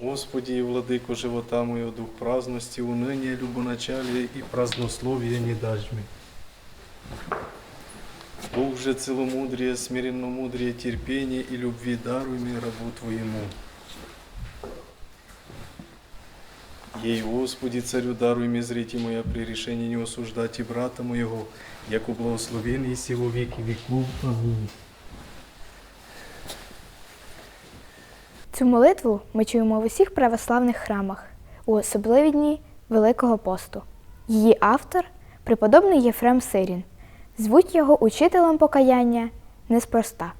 Господи и Владыко живота моего, дух праздности, уныния, любоначалия и празднословия не дашь мне. Бог же целомудрие, смиренномудрие, терпение и любви даруй мне рабу Твоему. Ей, Господи, царю, даруй мне зрите моя при решении не осуждать и брата моего, яко благословен и во веки веков. Аминь. Цю молитву ми чуємо в усіх православних храмах у особливі дні Великого посту. Її автор преподобний Єфрем Сирін. Звуть його учителем покаяння неспроста.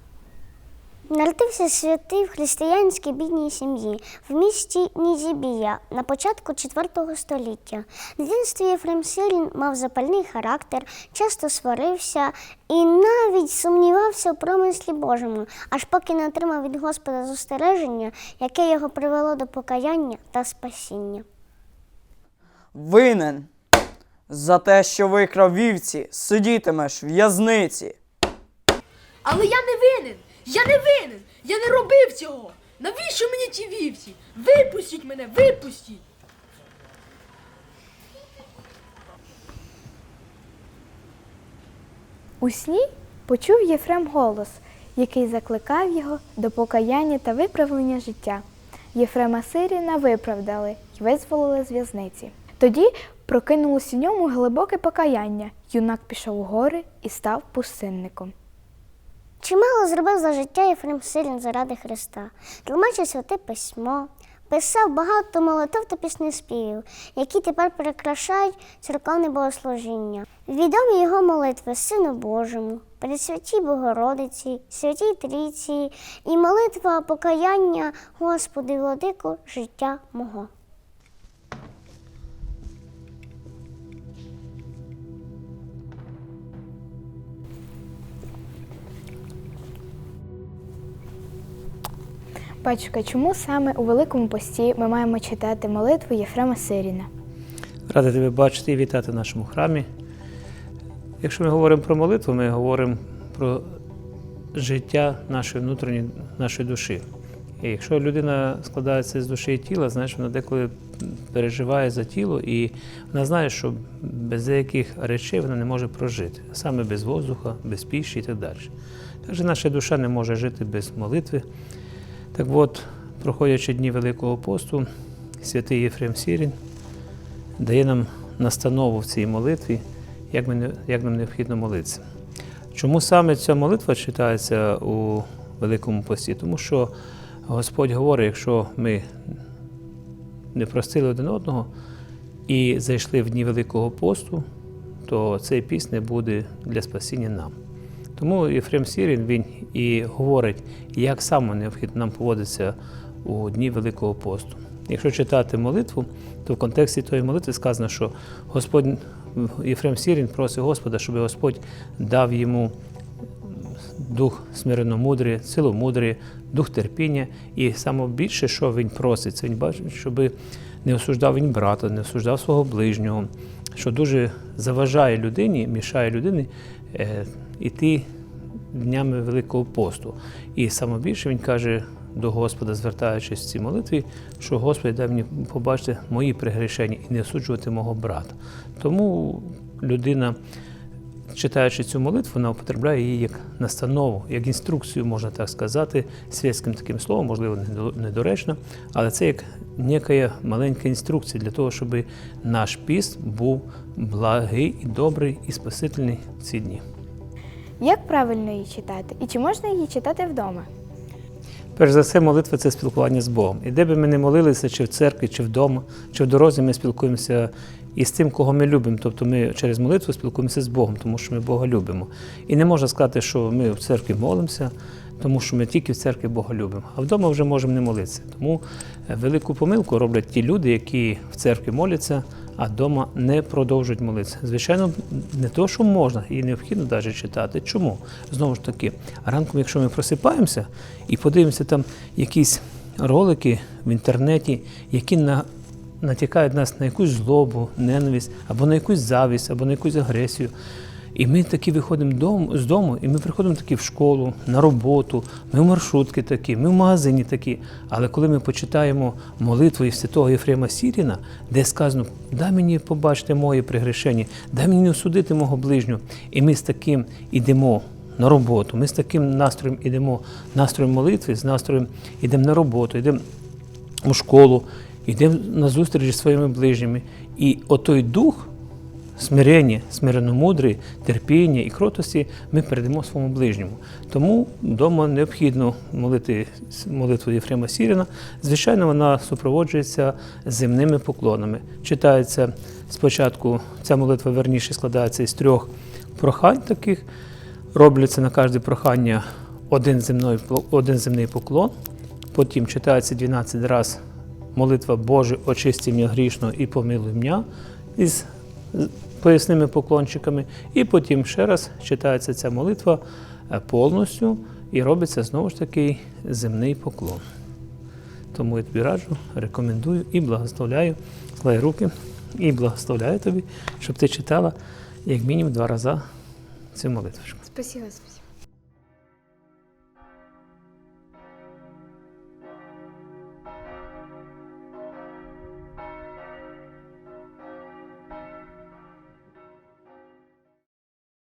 Народився святий в християнській бідній сім'ї в місті Нізібія на початку IV століття. В дитинстві Єфрем Сирін мав запальний характер, часто сварився і навіть сумнівався в промислі Божому, аж поки не отримав від Господа застереження, яке його привело до покаяння та спасіння. Винен за те, що викрав вівці, сидітимеш в в'язниці. Але я не винен! Я не винен! Я не робив цього! Навіщо мені ті вівці? Випустіть мене, випустіть! У сні почув Єфрем голос, який закликав його до покаяння та виправлення життя. Єфрема Сиріна виправдали й визволили з в'язниці. Тоді прокинулось у ньому глибоке покаяння. Юнак пішов у гори і став пустинником. Чимало зробив за життя Єфрем Сирін заради Христа, тлумачив святе письмо, писав багато молитв та піснеспівів, які тепер прикрашають церковне богослужіння. Відомі його молитви Сину Божому, Пресвятій Богородиці, Святій Трійці і молитва покаяння Господи владику життя мого. Батюшка, чому саме у Великому пості ми маємо читати молитву Єфрема Сиріна? Радий тебе бачити і вітати в нашому храмі. Якщо ми говоримо про молитву, ми говоримо про життя нашої внутрішньої нашої душі. І якщо людина складається з душі і тіла, значить вона деколи переживає за тіло, і вона знає, що без деяких речей вона не може прожити, саме без воздуха, без піші і так далі. Також наша душа не може жити без молитви. Так от, проходячи дні Великого посту, святий Єфрем Сірін дає нам настанову в цій молитві, як, ми, як нам необхідно молитися. Чому саме ця молитва читається у Великому пості? Тому що Господь говорить, якщо ми не простили один одного і зайшли в дні Великого посту, то цей піс не буде для спасіння нам. Тому Єфрем Сірін він і говорить, як саме необхідно нам поводитися у дні Великого посту. Якщо читати молитву, то в контексті тої молитви сказано, що Господь Єфрем Сірін просить Господа, щоб Господь дав йому дух смиренномудрі, ціломудрі, дух терпіння. І саме більше, що він просить, це він бачить, щоб не осуждав він брата, не осуждав свого ближнього, що дуже заважає людині, мішає людині е, іти днями Великого посту. І саме більше він каже до Господа, звертаючись в цій молитві, що Господь дай мені побачити мої прегрішення і не осуджувати мого брата. Тому людина читаючи цю молитву, вона употребляє її як настанову, як інструкцію, можна так сказати, світським таким словом, можливо, недо- недоречно, але це як некая маленька інструкція для того, щоб наш піст був благий і добрий і спасительний в ці дні. Як правильно її читати? І чи можна її читати вдома? Перш за все, молитва це спілкування з Богом. І де би ми не молилися, чи в церкві, чи вдома, чи в дорозі, ми спілкуємося із тим, кого ми любимо. Тобто ми через молитву спілкуємося з Богом, тому що ми Бога любимо. І не можна сказати, що ми в церкві молимося, тому що ми тільки в церкві Бога любимо. А вдома вже можемо не молитися. Тому е, велику помилку роблять ті люди, які в церкві моляться, а вдома не продовжують молитися. Звичайно, не то, що можна і необхідно навіть читати. Чому? Знову ж таки, ранком, якщо ми просипаємося і подивимося там якісь ролики в інтернеті, які на, натякають нас на якусь злобу, ненависть, або на якусь завість, або на якусь агресію. І ми такі виходимо дом- з дому, і ми приходимо такі в школу, на роботу, ми в маршрутки такі, ми в магазині такі. Але коли ми почитаємо молитву із святого Єфрема Сіріна, де сказано, дай мені побачити моє прегрішення, дай мені не осудити мого ближнього. І ми з таким ідемо на роботу, ми з таким настроєм ідемо, настроєм молитви, з настроєм йдемо на роботу, йдемо у школу, йдемо на зустріч зі своїми ближніми. І отой дух смирення, смиренно-мудрий, терпіння і кротості ми передамо своєму ближньому. Тому вдома необхідно молити молитву Єфрема Сіріна. Звичайно, вона супроводжується земними поклонами. Читається спочатку, ця молитва верніше складається із трьох прохань таких. Робляться на кожне прохання один, земной, один земний поклон. Потім читається 12 разів молитва Боже, очисти мене грішного і помилуй мене із поясними поклончиками. І потім ще раз читається ця молитва е, повністю і робиться знову ж таки земний поклон. Тому я тобі раджу, рекомендую і благословляю, клай руки і благословляю тобі, щоб ти читала як мінімум два рази цю молитву. Спасибо, спасибо.